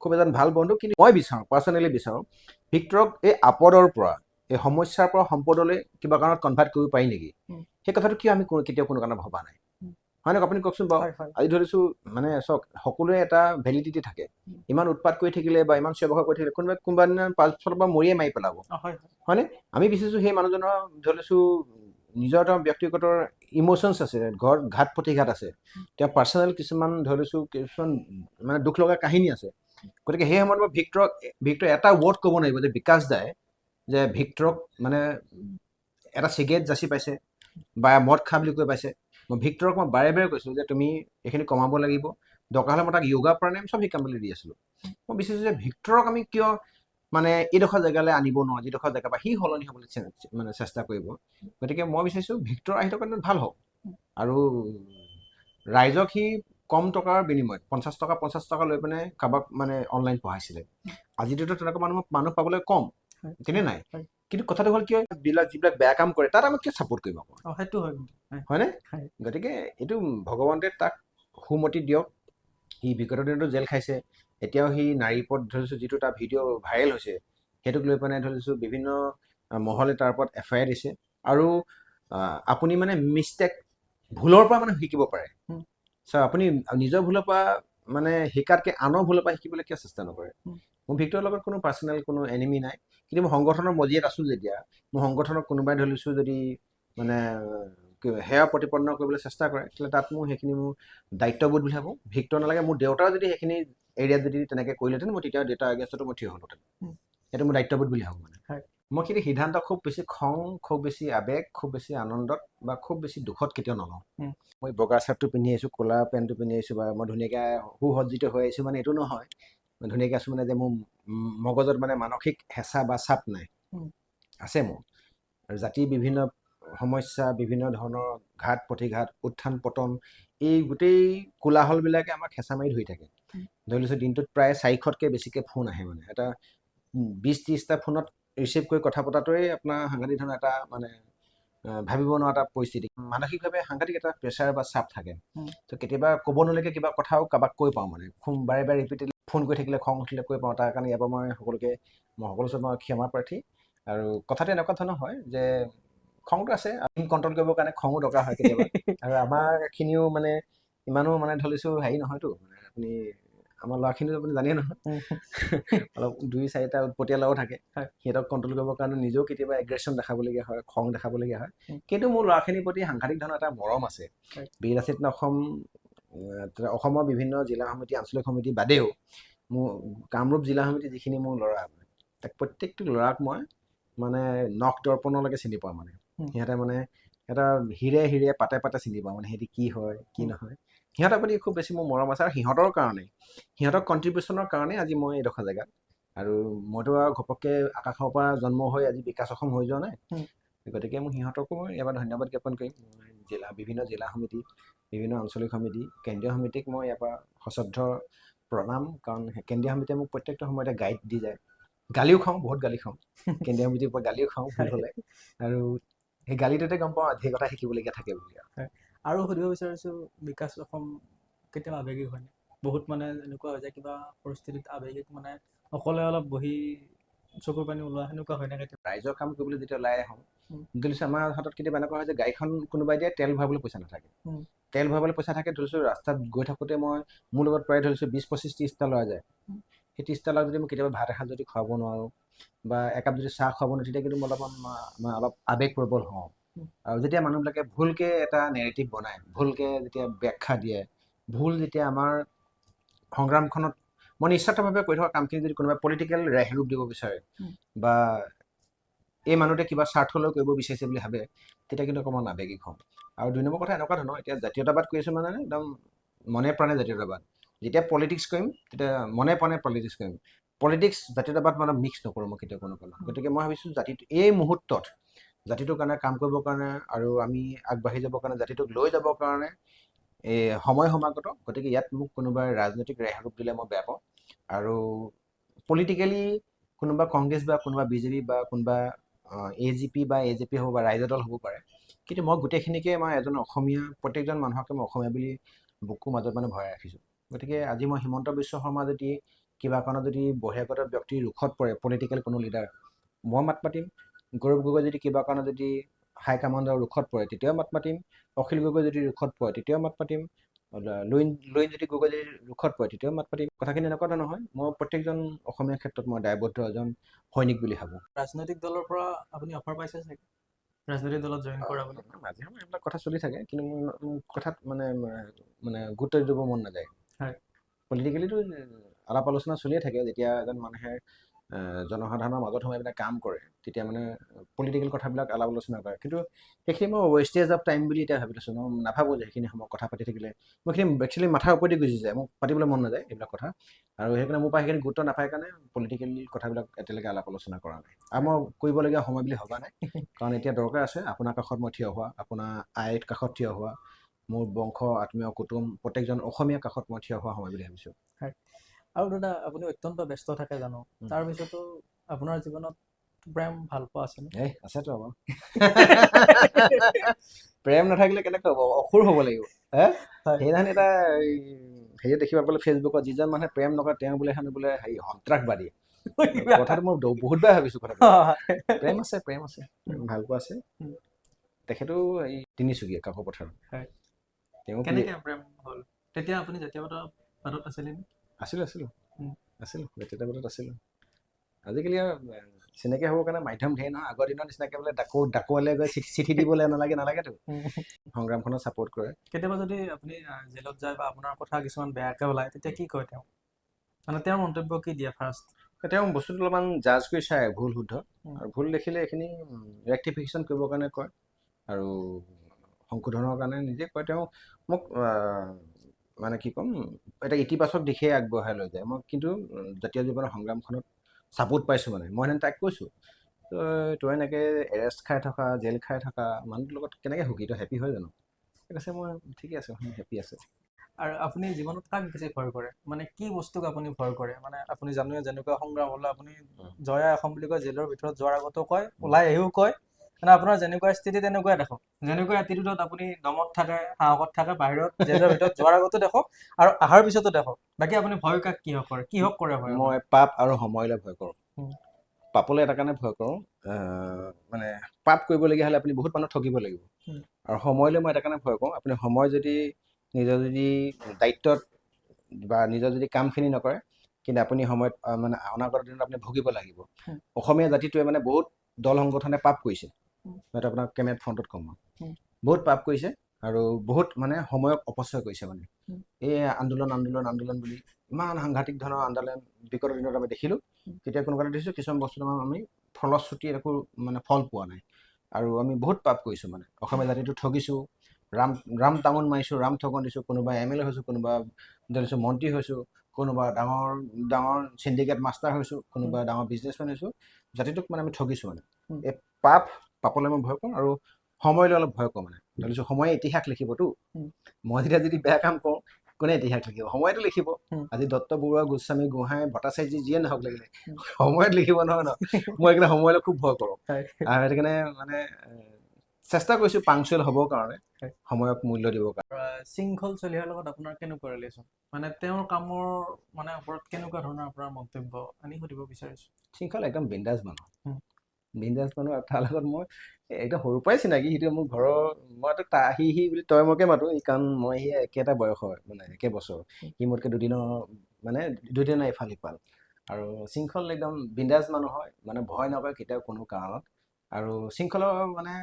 খুব এজন ভালো বন্ধু কিন্তু মই বিচাৰোঁ পাৰ্চনেলি বিচাৰোঁ ভিক্টৰক এই আপদৰ পৰা এই সমস্যাৰ পৰা সম্পদলৈ কিবা কাৰণত কনভাৰ্ট কৰিব পাৰি নেকি? সেই কথাটো কিয় আমি কোনো- কেতিয়াও কোনো কাৰণত ভবা নাই। হয় নে আপুনি কওকচোন বাৰু? আজি ধৰিছোঁ মানে চাওক সকলোৰে এটা ভেলিডিটি থাকে। ইমান উৎপাত কৰি থাকিলে বা ইমান চিঞৰ বাখৰ কৰি থাকিলে কোনোবাই কোনোবা দিনা পাছফালৰ পৰা মৰিয়ে মাৰি পেলাব। অ, হয় হয়। আমি বিচাৰিছোঁ সেই মানুহজনৰ ধৰিছোঁ নিজৰ এটা ব্যক্তিগত ইম'চনছ আছে ঘৰত ঘাট প্ৰতিঘাত আছে। তেওঁ পাৰ্চনেল কিছুমান ধৰিছোঁ কিছুমান মানে দুখ লগা কাহিনী আছে। গতিকে সেই সময়ত মই ভিক্টৰক ভিক্টৰ এটা ৱৰ্ড ক'ব নোৱাৰিব যে বিকাশ দাই যে ভিক্টৰক মানে এটা চিগাৰেট যাচি পাইছে বা মদ খা বুলি কৈ পাইছে। মই ভিক্টৰক মই বাৰে বাৰে কৈছোঁ যে তুমি এইখিনি কমাব লাগিব। দৰকাৰ হ'লে মই তাক য়োগা প্ৰাণায়াম চব শিকাম বুলি দি আছিলোঁ। মই বিচাৰিছোঁ যে ভিক্টৰক আমি কিয় মানে এইডোখৰ জেগালৈ আনিব নোৱাৰোঁ যিডোখৰ জেগা বা সি সলনি হ'বলৈ মানে চেষ্টা কৰিব। গতিকে মই বিচাৰিছোঁ ভিক্টৰ আহি থকা দিনত ভালো হওক। আৰু ৰাইজক সি কম টকাৰ বিনিময়ত পঞ্চাছ টকা পঞ্চাছ টকা লৈ পিনে কাৰোবাক মানে অনলাইন পঢ়াইছিলে। আজিৰ ডেটত তেনেকুৱা মানুহ মানুহ পাবলৈ কম হয়। তেনে নাই। কিন্তু কথাটো হ'ল কিয় বিলাক যিবিলাক বেয়া কাম কৰে তাত আমি কিয় ছাপোৰ্ট কৰিব সেইটো হয়। হয়নে? গতিকে এইটো ভগৱন্তে তাক সুমতি দিয়ক। সি বিগত দিনতো জেল খাইছে। এতিয়াও সি নাৰীৰ ওপৰত ধৰিছোঁ যিটো তাৰ ভিডিঅ' ভাইৰেল হৈছে সেইটোক লৈ পেলাই ধৰিছোঁ বিভিন্ন মহলে তাৰ ওপৰত এফ আই আৰ দিছে। আৰু আপুনি মানে মিষ্টেক ভুলৰ পৰা মানে শিকিব পাৰে। চাওক আপুনি নিজৰ ভুলৰ পৰা মানে শিকাতকৈ আনৰ ভুলৰ পৰা শিকিবলৈ কিয় চেষ্টা নকৰে। মোৰ ভিক্টৰৰ লগত কোনো পাৰ্চনেল কোনো এনিমি নাই। কিন্তু মই সংগঠনৰ মজিয়াত আছোঁ যেতিয়া। মোৰ সংগঠনক কোনোবাই ধৰি লৈছোঁ যদি মানে সেয়া প্ৰতিপন্ন কৰিবলৈ চেষ্টা কৰে তেতিয়াহ'লে তাত মোৰ সেইখিনি মোৰ দায়িত্ববোধ বুলি ভাবোঁ। ভিক্টৰ নালাগে মোৰ দেউতাও যদি সেইখিনি এৰিয়াত যদি তেনেকৈ কৰিলেহেঁতেন মই তেতিয়া দেউতাৰ এগেইনষ্টতো মই থিয় হ'লোহেঁতেন। সেইটো মোৰ দায়িত্ববোধ বুলি ভাবোঁ মানে। মই কিন্তু সিদ্ধান্ত খুব বেছি খং খুব বেছি আৱেগ খুব বেছি আনন্দত বা খুব বেছি দুখত কেতিয়াও নলওঁ। মই বগা চাৰ্টটো পিন্ধি আহিছোঁ ক'লা পেণ্টটো পিন্ধি আহিছোঁ বা মই ধুনীয়াকৈ সুসজ্জিত হৈ আহিছোঁ মানে এইটো নহয়। মই ধুনীয়াকৈ আছোঁ মানে যে মোৰ মগজত মানে মানসিক হেঁচা বা চাপ নাই। আছে মোৰ। আৰু জাতিৰ বিভিন্ন সমস্যা বিভিন্ন ধৰণৰ ঘাট প্ৰতিঘাত উত্থান পতন এই গোটেই কোলাহলবিলাকে আমাক হেঁচা মাৰি ধৰি থাকে। ধৰি লৈছোঁ দিনটোত প্ৰায় চাৰিশতকৈ বেছিকৈ ফোন আহে মানে। এটা বিছ ত্ৰিছটা ফোনত ৰিচিভ কৰি কথা পতাটোৱেই আপোনাৰ সাংঘাতিক ধৰণৰ এটা মানে ভাবিব নোৱাৰা এটা পৰিস্থিতি। মানসিকভাৱে সাংঘাতিক এটা প্ৰেছাৰ বা চাপ থাকে। তো কেতিয়াবা ক'ব নলগীয়া কিবা কথাও কাৰোবাক কৈ পাওঁ মানে। বাৰে বাৰে ৰিপিটেডলি ফোন কৰি থাকিলে খং উঠিলে কৈ পাওঁ। তাৰ কাৰণে ইয়াৰ পৰা মই সকলোকে মই সকলো ওচৰত মই ক্ষমা প্ৰাৰ্থী। আৰু কথাটো এনেকুৱা ধৰণৰ হয় যে খংটো আছে কণ্ট্ৰল কৰিবৰ কাৰণে খঙো দৰকাৰ হয় কেতিয়াবা আৰু আমাৰখিনিও মানে ইমানো মানে ধৰিছোঁ হেৰি নহয়তো মানে আপুনি আমাৰ ল'ৰাখিনিও আপুনি জানেই নহয় অলপ দুই চাৰিটা উৎপতীয়া ল'ৰাও থাকে। সিহঁতক কণ্ট্ৰল কৰিবৰ কাৰণে নিজেও কেতিয়াবা এগ্ৰেশ্যন দেখাবলগীয়া হয় খং দেখাবলগীয়া হয়। কিন্তু মোৰ ল'ৰাখিনিৰ প্ৰতি সাংঘাতিক ধৰণৰ এটা মৰম আছে হয়। বীৰ আছিত অসম অসমৰ বিভিন্ন জিলা সমিতি আঞ্চলিক সমিতি বাদেও মোৰ কামৰূপ জিলা সমিতি যিখিনি মোৰ ল'ৰা তাক প্ৰত্যেকটো ল'ৰাক মই মানে নখ দৰ্পণলৈকে চিনি পাওঁ মানে। সিহঁতে মানে এটা হিৰে হিৰে পাতে পাতে চিনি পাওঁ মানে সিহঁতি কি হয় কি। নহয়। সিহঁতৰ প্ৰতি খুব বেছি মোৰ মৰম আছে আৰু সিহঁতৰ কাৰণে সিহঁতৰ কণ্ট্ৰিবিউশ্যনৰ কাৰণে আজি মই এইডোখৰ জেগাত। আৰু মইতো আৰু ঘপককৈ আকাশৰ পৰা জন্ম হৈ আজি বিকাশ অসম হৈ যোৱা নাই। গতিকে মই সিহঁতকো মই এবাৰ ধন্যবাদ জ্ঞাপন কৰিম। জিলা বিভিন্ন জিলা সমিতি বিভিন্ন আঞ্চলিক সমিতি কেন্দ্ৰীয় সমিতিক মই ইয়াৰ পৰা সশ্ৰদ্ধ প্ৰণাম কাৰণ কেন্দ্ৰীয় সমিতিয়ে মোক প্ৰত্যেকটো সময়তে গাইড দি যায়। গালিও খাওঁ বহুত গালি খাওঁ। কেন্দ্ৰীয় সমিতিৰ পৰা গালিও খাওঁ ভুল হ'লে। আৰু সেই গালিটোতে গম পাওঁ ধেৰ কথা শিকিবলগীয়া থাকে বুলি আৰু সুধিব বিচাৰিছোঁ বিকাশ অসম কেতিয়াবা আৱেগিক হয়নে বহুত মানে এনেকুৱা হৈ যায় কিবা পৰিস্থিতিত আৱেগিক মানে অকলে অলপ বহি চকুৰ পানী ওলোৱা সেনেকুৱা হয় নাই কেতিয়াবা ৰাইজৰ কাম কৰিবলৈ যেতিয়া ওলাই আহোঁ। কিন্তু আমাৰ হাতত কেতিয়াবা এনেকুৱা হয় যে গাড়ীখন কোনোবাই দিয়ে তেল ভৰাবলৈ পইচা নাথাকে। তেল ভৰাবলৈ পইচা থাকে ধৰিছোঁ ৰাস্তাত গৈ থাকোঁতে মই মোৰ লগত প্ৰায় ধৰিছোঁ বিছ পঁচিছ ত্ৰিছটা ল'ৰা যায়। সেই ত্ৰিছটা ল'ৰাক যদি মই কেতিয়াবা ভাত এসাঁজ যদি খুৱাব নোৱাৰোঁ বা একাপ যদি চাহ খুৱাব নোৱাৰোঁ তেতিয়া কিন্তু মই অলপমান মই- অলপ আৱেগপ্ৰবল হওঁ উম। আৰু যেতিয়া মানুহবিলাকে ভুলকৈ এটা নেৰেটিভ বনায় ভুলকৈ যেতিয়া ব্যাখ্যা দিয়ে ভুল যেতিয়া আমাৰ সংগ্ৰামখনত মই নিস্বাৰ্থভাৱে কৰি থকা কামখিনি যদি কোনোবাই পলিটিকেল ৰেহৰূপ দিব বিচাৰে। বা এই মানুহটোৱে কিবা স্বাৰ্থলৈ কৰিব বিচাৰিছে বুলি ভাবে তেতিয়া কিন্তু অকণমান আৱেগিক হওঁ আৰু দুই নম্বৰ কথা এনেকুৱা ধৰণৰ এতিয়া জাতীয়তাবাদ কৰি আছোঁ মানে একদম মনে প্ৰাণে জাতীয়তাবাদ যেতিয়া পলিটিক্স কৰিম তেতিয়া মনে প্ৰাণে পলিটিক্স কৰিম পলিটিক্স জাতীয়তাবাদ মানে মিক্স নকৰোঁ মই কেতিয়াও কোনো কাৰণত গতিকে মই ভাবিছোঁ জাতিটো এই মুহূৰ্তত জাতিটোৰ কাৰণে কাম কৰিবৰ কাৰণে আৰু আমি আগবাঢ়ি যাবৰ কাৰণে জাতিটোক লৈ যাবৰ কাৰণে এই সময় সমাগত গতিকে ইয়াত মোক কোনোবাই ৰাজনৈতিক ৰেহাৰূপ দিলে মই বেয়া পাওঁ। আৰু পলিটিকেলি কোনোবা কংগ্ৰেছ বা কোনোবা বিজেপি বা কোনোবা এ জি পি বা এ জে পি হ'ব বা ৰাইজৰ দল হ'ব পাৰে। কিন্তু মই গোটেইখিনিকে মই এজন অসমীয়া প্ৰত্যেকজন মানুহকে মই অসমীয়া বুলি বুকুৰ মাজত মানে ভৰাই ৰাখিছোঁ। গতিকে আজি মই হিমন্ত বিশ্ব শৰ্মা যদি কিবা কাৰণত যদি বহিৰাগত ব্যক্তিৰ ৰোষত পৰে পলিটিকেল কোনো লিডাৰ মই মাত মাতিম। গৌৰৱ গগৈ যদি কিবা কাৰণত যদি হাইকামাণ্ডৰ ৰোষত পৰে তেতিয়াও মাত মাতিম। অখিল গগৈ যদি ৰোষত পৰে তেতিয়াও মাত মাতিম। লুইন লুইন যদি গগৈ যদি ৰোষত পৰে তেতিয়াও মাত মাতিম। কথাখিনি এনেকুৱা ধৰণৰ হয় মই প্ৰত্যেকজন অসমীয়াৰ ক্ষেত্ৰত মই দায়বদ্ধ এজন সৈনিক বুলি ভাবোঁ। ৰাজনৈতিক দলৰ পৰা আপুনি অফাৰ পাইছে চাগে? ৰাজনৈতিক দলত জইন কৰা বুলি। মাজে সময়ে এইবিলাক কথা চলি থাকে কিন্তু মোৰ মোৰ কথাত মানে মানে গুৰুত্ব দিব মন নাযায়। হয়। পলিটিকেলিতো আলাপ আলোচনা চলিয়ে থাকে যেতিয়া এজন মানুহে জনসাধাৰণৰ মাজত সোমাই পেলাই কাম কৰে তেতিয়া মানে পলিটিকেল কথাবিলাক আলাপ আলোচনা কৰে। কিন্তু সেইখিনি মই ৱেষ্টেজ অফ টাইম বুলি এতিয়া ভাবি লৈছোঁ মই নাভাবোঁ যে সেইখিনি সময় কথা পাতি থাকিলে। মই সেইখিনি একচুৱেলি মাথাৰ ওপৰেদি গুচি যায় মোক পাতিবলৈ মন নাযায় এইবিলাক কথা। আৰু সেইকাৰণে মোৰ পৰা সেইখিনি গুৰুত্ব নাপায় কাৰণে পলিটিকেল কথাবিলাক এতিয়ালৈকে আলাপ আলোচনা কৰা নাই। আৰু মই কৰিবলগীয়া সময় বুলি ভবা নাই কাৰণ এতিয়া দৰকাৰ আছে আপোনাৰ কাষত মই থিয় হোৱা আপোনাৰ আইৰ কাষত থিয় হোৱা মোৰ বংশ আত্মীয় কুটুম প্ৰত্যেকজন অসমীয়া কাষত মই থিয় হোৱা সময় বুলি ভাবিছোঁ। আৰু দাদা আপুনি অত্যন্ত ব্যস্ত থাকে জানো। তাৰপিছতো আপোনাৰ জীৱনত প্ৰেম ভাল পোৱা আছেনে এই আছেতো আকৌ প্ৰেম নাথাকিলে কেনেকৈ হ'ব? অসুৰ হ'ব লাগিব। হে। সেইদিনাখন এটা এই হেৰি দেখিব পালে ফেচবুকত যিজন মানুহে প্ৰেম নকৰে তেওঁ বোলে এখন বোলে হেৰি সন্ত্ৰাসবাদী। কথাটো মই বহুতবাৰ ভাবিছোঁ কথাটো। প্ৰেম আছে প্ৰেম আছে। ভাল পোৱা আছে। তেখেতো এই তিনিচুকীয়া কাকো পথাৰ হয়। তেওঁ কেনেকে প্ৰেম হ'ল? তেতিয়া আপুনি জাতীয় পদত আছিলে আছিলোঁ। আছিলোঁ উম। আছিলোঁ আছিলোঁ। আজিকালি আৰু চিনাকি হ'বৰ কাৰণে মাধ্যম ধেৰ নহয়। আগৰ দিনৰ নিচিনাকৈ বোলে ডাকো ডাকুৱালে গৈ চিঠি দিবলৈ নালাগে নালাগেতো। সংগ্ৰামখনত ছাপোৰ্ট কৰে। কেতিয়াবা যদি আপুনি জেলত যায় বা আপোনাৰ কথা কিছুমান বেয়াকে ওলায় তেতিয়া কি কয় তেওঁ? মানে তেওঁৰ মন্তব্য কি দিয়ে ফাৰ্ষ্ট তেওঁ বস্তুটো অলপমান জাজ কৰি চায় ভুল শুদ্ধ। আৰু ভুল দেখিলে এইখিনি ৰেক্টিফিকেশ্যন কৰিবৰ কাৰণে কয়। আৰু সংশোধনৰ কাৰণে নিজে কয়। তেওঁ মোক মানে কি ক'ম এটা ইতিবাচক দিশে আগবঢ়াই লৈ যায়। মই কিন্তু জাতীয় জীৱনৰ সংগ্ৰামখনত ছাপোৰ্ট পাইছোঁ মানে। মই সেনে তাইক কৈছোঁ তই তই এনেকৈ এৰেষ্ট খাই থকা জেল খাই থকা মানুহটোৰ লগত কেনেকৈ সুখী? তই হেপী হয় জানো? ঠিক আছে মই ঠিকে আছে হেপী আছে। আৰু আপুনি জীৱনত কাক বেছি ভয় কৰে? মানে কি বস্তুক আপুনি ভয় কৰে? মানে আপুনি জানুৱে যেনেকুৱা সংগ্ৰাম হ'লে আপুনি। জয়া অসম বুলি কয় জেলৰ ভিতৰত যোৱাৰ আগতো কয় ওলাই আহিও কয়। মানে আপোনাৰ যেনেকুৱা স্থিতি তেনেকুৱাই দেখক যেনেকুৱা এটিটিউডত আপুনি দমত থাকে সাহসত থাকে বাহিৰত জেলৰ ভিতৰত যোৱাৰ আগতো দেখক আৰু অহাৰ পিছতো দেখক বাকী আপুনি ভয় কাক কিহক কৰে কিহক কৰে ভয়? মই পাপ আৰু সময়লৈ ভয় কৰোঁ। পাপলৈ এটা কাৰণে ভয় কৰোঁ মানে পাপ কৰিবলগীয়া হ'লে আপুনি বহুত মানুহ ঠগিব লাগিব। আৰু সময়লৈ মই এটা কাৰণে ভয় কৰোঁ আপুনি সময় যদি নিজৰ যদি দায়িত্বত বা নিজৰ যদি কামখিনি নকৰে কিন্তু আপুনি সময়ত মানে অনাগত দিনত আপুনি ভুগিব লাগিব। অসমীয়া জাতিটোৱে মানে বহুত দল সংগঠনে পাপ কৰিছে মই এইটো কেমেৰাত ফ্ৰণ্টত ক'ম বহুত পাপ কৰিছে আৰু বহুত মানে সময়ক অপচয় কৰিছে মানে। এই আন্দোলন আন্দোলন আন্দোলন বুলি ইমান সাংঘাতিক ধৰণৰ আন্দোলন বিগত দিনত আমি দেখিলোঁ। কেতিয়া কোনোবা দেখিছোঁ কিছুমান বস্তু আমাৰ আমি ফলশ্ৰুতি একো মানে ফল পোৱা নাই। আৰু আমি বহুত পাপ কৰিছোঁ মানে। অসমীয়া জাতিটো ঠগিছোঁ ৰাম ৰাম টাঙোন মাৰিছোঁ ৰাম ঠগন দিছোঁ কোনোবা এম এল এ হৈছোঁ কোনোবা দেখিছোঁ মন্ত্ৰী হৈছোঁ কোনোবা ডাঙৰ ডাঙৰ চিণ্ডিকেট মাষ্টাৰ হৈছোঁ কোনোবা ডাঙৰ বিজনেছমেন হৈছোঁ। জাতিটোক মানে আমি ঠগিছোঁ মানে। এই পাপ পাপলৈ মই ভয় কৰোঁ আৰু সময়লৈ অলপ ভয় কৰোঁ মানে। ধৰিছোঁ সময়ে ইতিহাস লিখিবতো। মই যেতিয়া যদি বেয়া কাম কৰোঁ কোনে ইতিহাস লিখিব? সময়তো লিখিব। আজি দত্ত বৰুৱা গোস্বামী গোহাঁই ভট্টাচাৰ্য যিয়ে নহওক লাগিলে সময়ত লিখিব নহয় ন? মই সেইকাৰণে সময়লৈ খুব ভয় কৰোঁ। আৰু সেইটো কাৰণে মানে চেষ্টা কৰিছোঁ পাংচুৱেল হ'বৰ কাৰণে সময়ক মূল্য দিবৰ কাৰণে। শৃংখল চলিহাৰ লগত আপোনাৰ কেনেকুৱা ৰিলেশ্যন মানে তেওঁৰ কামৰ মানে ওপৰত কেনেকুৱা ধৰণৰ আপোনাৰ মন্তব্য আনি সুধিব বিচাৰিছোঁ? শৃংখল একদম বিন্দাজ মানুহ। বিন্দাজ মানুহ আৰু তাৰ লগত মই একদম সৰুৰ পৰাই চিনাকি সিটো মোৰ ঘৰৰ মইতো তা সি সি বুলি তই মকে মাতো কাৰণ মই সি একেটা বয়সৰ মানে একে বছৰ। সি মোতকৈ দুদিনৰ মানে দুদিনৰ ইফাল সিফাল আৰু শৃংখল একদম বিন্দাজ মানুহ হয় মানে ভয় নকৰে কেতিয়াও কোনো কাৰণত। আৰু শৃংখলৰ মানে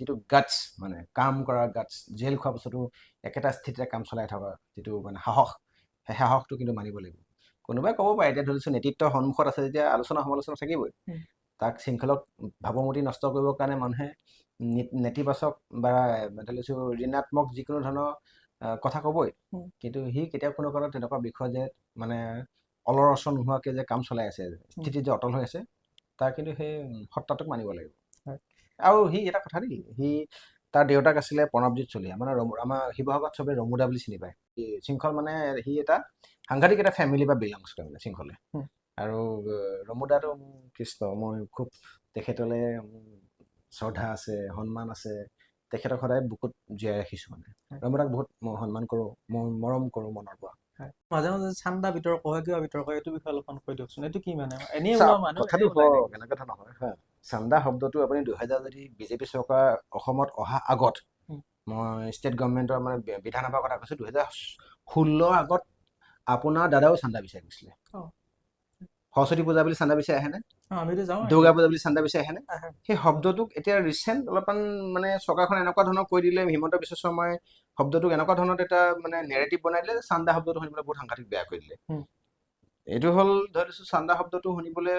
যিটো গাটছ মানে কাম কৰা গাটছ জেল খোৱাৰ পিছতো একেটা স্থিতিতে কাম চলাই থকা যিটো মানে সাহস সেই সাহসটো কিন্তু মানিব লাগিব। কোনোবাই ক'ব পাৰে এতিয়া ধৰিছোঁ নেতৃত্বৰ সন্মুখত আছে যেতিয়া আলোচনা সমালোচনা থাকিবই। তাক শৃংখলক ভাৱমূৰ্তি নষ্ট কৰিবৰ কাৰণে মানুহে নেতিবাচক বা ধৰি লৈছোঁ ঋণাত্মক যিকোনো ধৰণৰ কথা ক'বই। কিন্তু সি কেতিয়াও কোনো কাৰণত তেনেকুৱা বিষয় যে মানে অলৰচন নোহোৱাকৈ যে কাম চলাই আছে স্থিতিত যে অটল হৈ আছে তাৰ কিন্তু সেই সত্তাটোক মানিব লাগিব। আৰু সি এটা কথা দেই সি তাৰ দেউতাক আছিলে প্ৰণৱজিৎ চলিহা মানে ৰম আমাৰ শিৱসাগৰত চবে ৰমুদা বুলি চিনি পায়। শৃংখল মানে সি এটা সাংঘাতিক এটা ফেমিলি বা বিলংছ কৰে মানে শৃংখলে। আৰু ৰমুদাটো মোৰ কৃষ্ণ। মই খুব তেখেতলৈ শ্ৰদ্ধা আছে সন্মান আছে। তেখেতক সদায় বুকুত জীয়াই ৰাখিছোঁ মানে। ৰমুদাক বহুত মই সন্মান কৰোঁ মই মৰম কৰোঁ মনৰ পৰা। মাজে মাজে চান্দা বিতৰ্ক হয় কিবা বিতৰ্ক হয় এইটো বিষয়ে অলপমান কৈ দিয়কচোন। এইটো কি মানে? এনেই কথাটো এনেই ওলাই হওক এনেকুৱা ধৰণৰ হয়। হা চান্দা শব্দটো আপুনি দুহেজাৰ যদি বিজেপি চৰকাৰ অসমত অহা আগত। মই ষ্টেট গভৰ্ণমেণ্টৰ মানে বিধানসভাৰ কথা কৈছোঁ দুহেজাৰ ষোল্লৰ আগত আপোনাৰ দাদাও চান্দা বিচাৰি গৈছিলে। সৰস্বতী পূজা বুলি চান্দা বিচাৰি আহেনে দুৰ্গা পূজা বুলি চান্দা বিচাৰি আহেনে সেই শব্দটোক এতিয়া ৰিচেণ্ট অলপমান মানে চৰকাৰখন এনেকুৱা ধৰণৰ কৰি দিলে হিমন্ত বিশ্ব শৰ্মাই শব্দটোক এনেকুৱা ধৰণৰ এটা মানে নেৰেটিভ বনাই দিলে যে চান্দা শব্দটো শুনিবলৈ বহুত সাংঘাতিক বেয়া কৰি দিলে। এইটো হ'ল ধৰি লৈছোঁ চান্দা শব্দটো শুনিবলৈ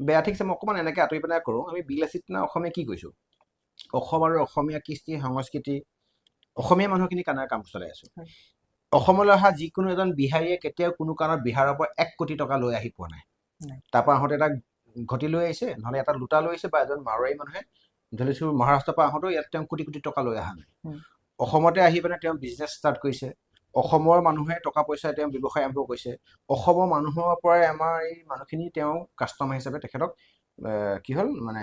বেয়া ঠিকছে মই অকণমান এনেকৈ আঁতৰি পেলাই কৰোঁ। আমি বিলাসীত না অসমীয়া কি কৈছোঁ? অসম আৰু অসমীয়া কৃষ্টি সংস্কৃতি অসমীয়া মানুহখিনি কাৰণে কাম চলাই আছোঁ। অসমলৈ অহা যিকোনো এজন বিহাৰীয়ে কেতিয়াও কোনো কাৰণত বিহাৰৰ পৰা এক কোটি টকা লৈ আহি পোৱা নাই। তাৰপৰা আহোঁতে এটা ঘটি লৈ আহিছে নহ'লে এটা লোটা লৈ আহিছে বা এজন মাৰোৱাৰী মানুহে ধৰি লৈছোঁ মহাৰাষ্ট্ৰৰ পৰা আহোঁতেও ইয়াত তেওঁ কোটি কোটি টকা লৈ অহা নাই। অসমতে আহি পেলাই তেওঁ বিজনেছ ষ্টাৰ্ট কৰিছে। অসমৰ মানুহে টকা পইচাই তেওঁ ব্যৱসায় আৰম্ভ কৰিছে। অসমৰ মানুহৰ পৰাই আমাৰ এই মানুহখিনি তেওঁ কাষ্টমাৰ হিচাপে তেখেতক কি হ'ল? মানে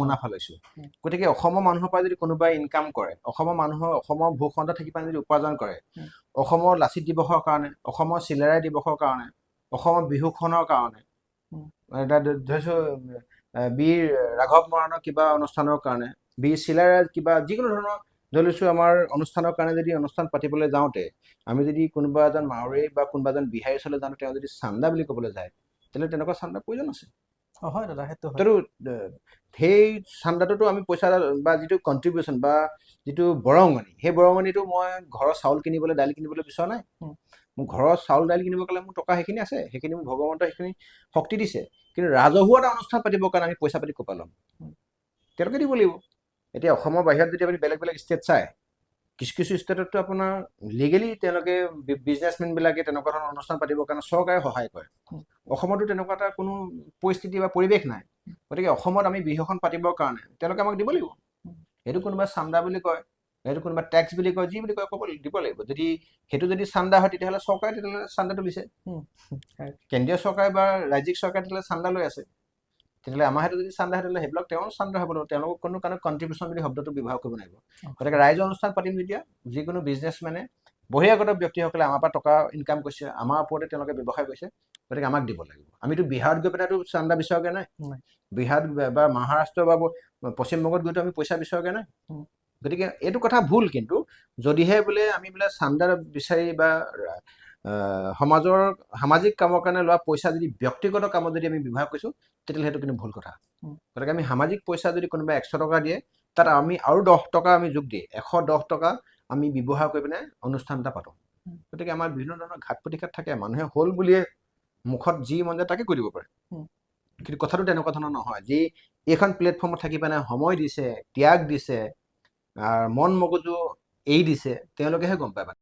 মুনাফা লৈছোঁ। গতিকে অসমৰ মানুহৰ পৰা যদি কোনোবাই ইনকাম কৰে অসমৰ মানুহৰ অসমৰ ভূখণ্ড থাকি পেলাই যদি উপাৰ্জন কৰে। অসমৰ লাচিত দিৱসৰ কাৰণে অসমৰ চিলেৰাই দিৱসৰ কাৰণে অসমৰ বিহুখনৰ কাৰণে উম। এতিয়া ধৰিছোঁ বীৰ ৰাঘৱ মৰাণৰ কিবা অনুষ্ঠানৰ কাৰণে বীৰ চিলাৰায় কিবা যিকোনো ধৰণৰ ধৰি লৈছোঁ আমাৰ অনুষ্ঠানৰ কাৰণে যদি অনুষ্ঠান পাতিবলৈ যাওঁতে আমি যদি কোনোবা এজন মাৰোৱাৰী বা কোনোবা এজন বিহাৰী ওচৰলৈ যাওঁতে তেওঁ যদি চান্দা বুলি ক'বলৈ যায় তেতিয়াহ'লে তেনেকুৱা চান্দাৰ প্ৰয়োজন আছে হয় দাদা সেইটো সেই চান্দাটোতো আমি পইচা বা যিটো কণ্ট্ৰিবিউশ্যন বা যিটো বৰঙণি সেই বৰঙণিটো মই ঘৰৰ চাউল কিনিবলৈ দাইল কিনিবলৈ বিচৰা নাই। মোৰ ঘৰৰ চাউল দাইল কিনিব গ'লে মোৰ টকা সেইখিনি আছে সেইখিনি মোক ভগৱন্তই সেইখিনি শক্তি দিছে কিন্তু ৰাজহুৱা এটা অনুষ্ঠান পাতিবৰ কাৰণে আমি পইচা পাতি ক'ৰ পৰা ল'ম। তেওঁলোকে দিব লাগিব এতিয়া অসমৰ বাহিৰত যদি আপুনি বেলেগ বেলেগ ষ্টেট চায় কিছু কিছু ষ্টেটততো আপোনাৰ লিগেলি তেওঁলোকে বিজনেছমেনবিলাকে তেনেকুৱা ধৰণৰ অনুষ্ঠান পাতিবৰ কাৰণে চৰকাৰে সহায় কৰে। অসমতো তেনেকুৱা এটা কোনো পৰিস্থিতি বা পৰিৱেশ নাই গতিকে অসমত আমি বিহুখন পাতিবৰ কাৰণে তেওঁলোকে আমাক দিব লাগিব। সেইটো কোনোবা চান্দা বুলি কয় সেইটো কোনোবা টেক্স বুলি কয় যি বুলি কয় ক'ব দিব লাগিব। যদি সেইটো যদি চান্দা হয় তেতিয়াহ'লে চৰকাৰে তেতিয়াহ'লে চান্দা তুলিছে কেন্দ্ৰীয় চৰকাৰে বা ৰাজ্যিক চৰকাৰে তেতিয়াহ'লে চান্দা লৈ আছে। তেতিয়াহ'লে আমাৰ হাতত যদি চান্দা হয় তেতিয়াহ'লে সেইবিলাক তেওঁৰ চান্দা হ'ব লাগিব তেওঁলোকক কোনো কাৰণে কণ্ট্ৰিবিউশ্যন বুলি শব্দটো ব্যৱহাৰ কৰিব লাগিব গতিকে ৰাইজৰ অনুষ্ঠান পাতিম যেতিয়া যিকোনো বিজনেছমেনে বহিৰাগত ব্যক্তিসকলে আমাৰ পৰা টকা ইনকাম কৰিছে আমাৰ ওপৰতে তেওঁলোকে ব্যৱসায় কৰিছে গতিকে আমাক দিব লাগিব। আমিতো বিহাৰত গৈ পেলাইতো চান্দা বিচৰাকৈ নাই। বিহাৰত বা মহাৰাষ্ট্ৰ বা পশ্চিমবংগত গৈতো আমি পইচা বিচৰাকৈ নাই। গতিকে এইটো কথা ভুল কিন্তু। যদিহে বোলে আমি বোলে চান্দা বিচাৰি বা সমাজৰ সামাজিক কামৰ কাৰণে লোৱা পইচা যদি ব্যক্তিগত কামত যদি আমি ব্যৱহাৰ কৰিছোঁ তেতিয়াহ'লে সেইটো কিন্তু ভুল কথা। গতিকে আমি সামাজিক পইচা যদি কোনোবাই একশ টকা দিয়ে তাত আমি আৰু দহ টকা আমি যোগ দিয়ে এশ দহ টকা আমি ব্যৱহাৰ কৰি পিনে অনুষ্ঠান এটা পাতোঁ। গতিকে আমাৰ বিভিন্ন ধৰণৰ ঘাট প্ৰতিঘাত থাকে মানুহে হ'ল বুলিয়ে মুখত যি মন যায় তাকে কৰিব পাৰে। কিন্তু কথাটো তেনেকুৱা ধৰণৰ নহয়। যি এইখন প্লেটফৰ্মত থাকি পিনে সময় দিছে ত্যাগ দিছে মন মগজু এৰি দিছে তেওঁলোকেহে গম পায় মানে।